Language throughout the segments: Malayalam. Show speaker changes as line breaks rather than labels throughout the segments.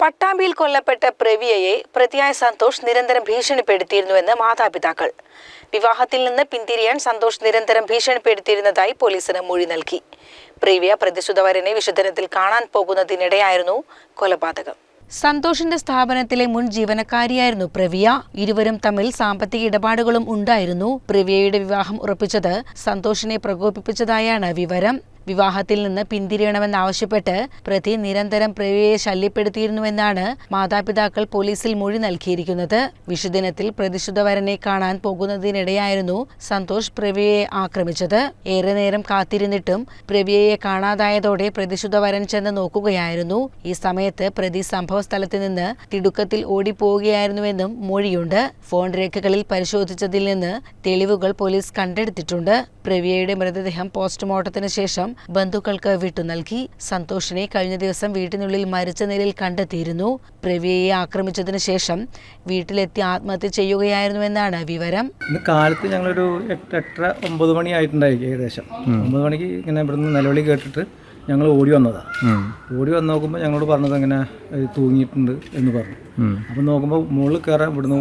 പട്ടാമ്പിയിൽ കൊല്ലപ്പെട്ട പ്രവിയയെ പ്രതിയായ സന്തോഷ് നിരന്തരം ഭീഷണിപ്പെടുത്തിയിരുന്നുവെന്ന് മാതാപിതാക്കൾ. വിവാഹത്തിൽ നിന്ന് പിന്തിരിയാൻ സന്തോഷ് നിരന്തരം ഭീഷണിപ്പെടുത്തിയിരുന്നതായി പോലീസിന് മൊഴി നൽകി. പ്രവിയ പ്രതിസുധവരനെ വിശുദ്ധനത്തിൽ കാണാൻ പോകുന്നതിനിടെയായിരുന്നു കൊലപാതകം. സന്തോഷിന്റെ സ്ഥാപനത്തിലെ മുൻ ജീവനക്കാരിയായിരുന്നു പ്രവിയ. ഇരുവരും തമ്മിൽ സാമ്പത്തിക ഇടപാടുകളും ഉണ്ടായിരുന്നു. പ്രവിയയുടെ വിവാഹം ഉറപ്പിച്ചത് സന്തോഷിനെ പ്രകോപിപ്പിച്ചതായാണ് വിവരം. വിവാഹത്തിൽ നിന്ന് പിന്തിരിയണമെന്നാവശ്യപ്പെട്ട് പ്രതി നിരന്തരം പ്രവിയയെ ശല്യപ്പെടുത്തിയിരുന്നുവെന്നാണ് മാതാപിതാക്കൾ പോലീസിൽ മൊഴി നൽകിയിരിക്കുന്നത്. വിഷുദിനത്തിൽ പ്രതിശുദ്ധവരനെ കാണാൻ പോകുന്നതിനിടെയായിരുന്നു സന്തോഷ് പ്രവിയെ ആക്രമിച്ചത്. ഏറെ നേരം കാത്തിരുന്നിട്ടും പ്രവിയയെ കാണാതായതോടെ പ്രതിശുദ്ധവരൻ ചെന്ന് നോക്കുകയായിരുന്നു. ഈ സമയത്ത് പ്രതി സംഭവസ്ഥലത്ത് നിന്ന് തിടുക്കത്തിൽ ഓടിപ്പോവുകയായിരുന്നുവെന്നും മൊഴിയുണ്ട്. ഫോൺ രേഖകളിൽ പരിശോധിച്ചതിൽ നിന്ന് തെളിവുകൾ പോലീസ് കണ്ടെടുത്തിട്ടുണ്ട്. പ്രവിയയുടെ മൃതദേഹം പോസ്റ്റ്മോർട്ടത്തിന് ശേഷം ബന്ധുക്കൾക്ക് വിട്ടു നൽകി. സന്തോഷിനെ കഴിഞ്ഞ ദിവസം വീട്ടിനുള്ളിൽ മരിച്ച നിലയിൽ കണ്ടെത്തിയിരുന്നു. പ്രവിയയെ ആക്രമിച്ചതിന് ശേഷം വീട്ടിലെത്തി ആത്മഹത്യ ചെയ്യുകയായിരുന്നു എന്നാണ് വിവരം.
ഇന്ന് കാലത്ത് ഞങ്ങളൊരു എട്ട് എട്ടര ഒമ്പത് മണി ആയിട്ടുണ്ടായിരിക്കും ഏകദേശം. ഒമ്പത് മണിക്ക് ഇങ്ങനെ ഇവിടുന്ന് നിലവിളി കേട്ടിട്ട് ഞങ്ങൾ ഓടി വന്നതാണ് ഓടി വന്ന് നോക്കുമ്പോൾ ഞങ്ങളോട് പറഞ്ഞത് അങ്ങനെ തൂങ്ങിയിട്ടുണ്ട് എന്ന് പറഞ്ഞു. അപ്പം നോക്കുമ്പോൾ മുകളിൽ കയറാൻ ഇവിടുന്ന്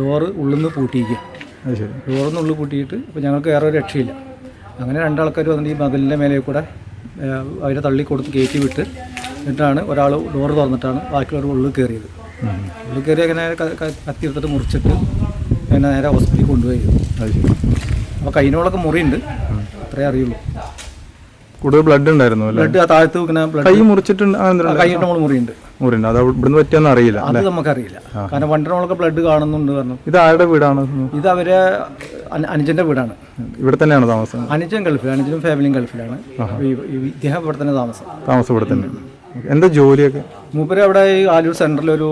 ഡോറ് ഉള്ളിൽ നിന്ന് പൂട്ടിയിരിക്കുക നിന്ന് ഉള്ളിൽ പൂട്ടിയിട്ട് അപ്പോൾ ഞങ്ങൾക്ക് വേറെ ഒരു രക്ഷയില്ല. അങ്ങനെ രണ്ടാൾക്കാർ വന്നിട്ട് ഈ മതിലിന്റെ മേലെ കൂടെ അവരെ തള്ളി കൊടുത്ത് കയറ്റി വിട്ട് എന്നിട്ടാണ് ഒരാൾ ഡോറ് തുറന്നിട്ടാണ് ബാക്കിയുള്ളവർ ഉള്ളിൽ കയറിയത്. ഉള്ളിൽ കയറി അങ്ങനെ ക- ക- കത്തി എടുത്തിട്ട് മുറിച്ചിട്ട് എന്നെ നേരെ ഹോസ്പിറ്റലിൽ കൊണ്ടുപോയി. അപ്പോൾ കൈനോളൊക്കെ മുറിയുണ്ട്. അത്രേ അറിയുള്ളൂ.
കൂടുതൽ ബ്ലഡ് ഉണ്ടായിരുന്നു
ബ്ലഡ് ആ താഴത്ത് ഇങ്ങനെ ബ്ലഡ്
കൈ മുറിച്ചിട്ടുണ്ട്?
കൈയിട്ട് നമ്മൾ മുറിയുണ്ട്.
മുറിയുണ്ട്. അത് ഇവിടുന്ന് പറ്റിയെന്ന് അറിയില്ല
അത് നമുക്കറിയില്ല കാരണം വണ്ടനോളൊക്കെ ബ്ലഡ് കാണുന്നുണ്ട് പറഞ്ഞു.
ഇത് ആരുടെ വീടാണ്?
ഇത് അവരെ അനുജന്റെ വീടാണ്.
ഇവിടെ തന്നെയാണ് താമസം?
അനുജൻ ഗൾഫിൽ അനുജനും ഫാമിലിയും ഗൾഫിലാണ്. ഇദ്ദേഹം ഇവിടെ തന്നെ താമസം.
താമസം ഇവിടെ തന്നെ. എന്താ ജോലിയൊക്കെ?
മൂപ്പര് അവിടെ ഈ ആലൂർ സെന്ററിലൊരു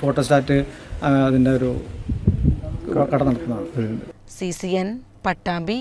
ഫോട്ടോസ്റ്റാറ്റ് അതിന്റെ ഒരു കട നടത്തുന്നതാണ്.
C C N Pattambi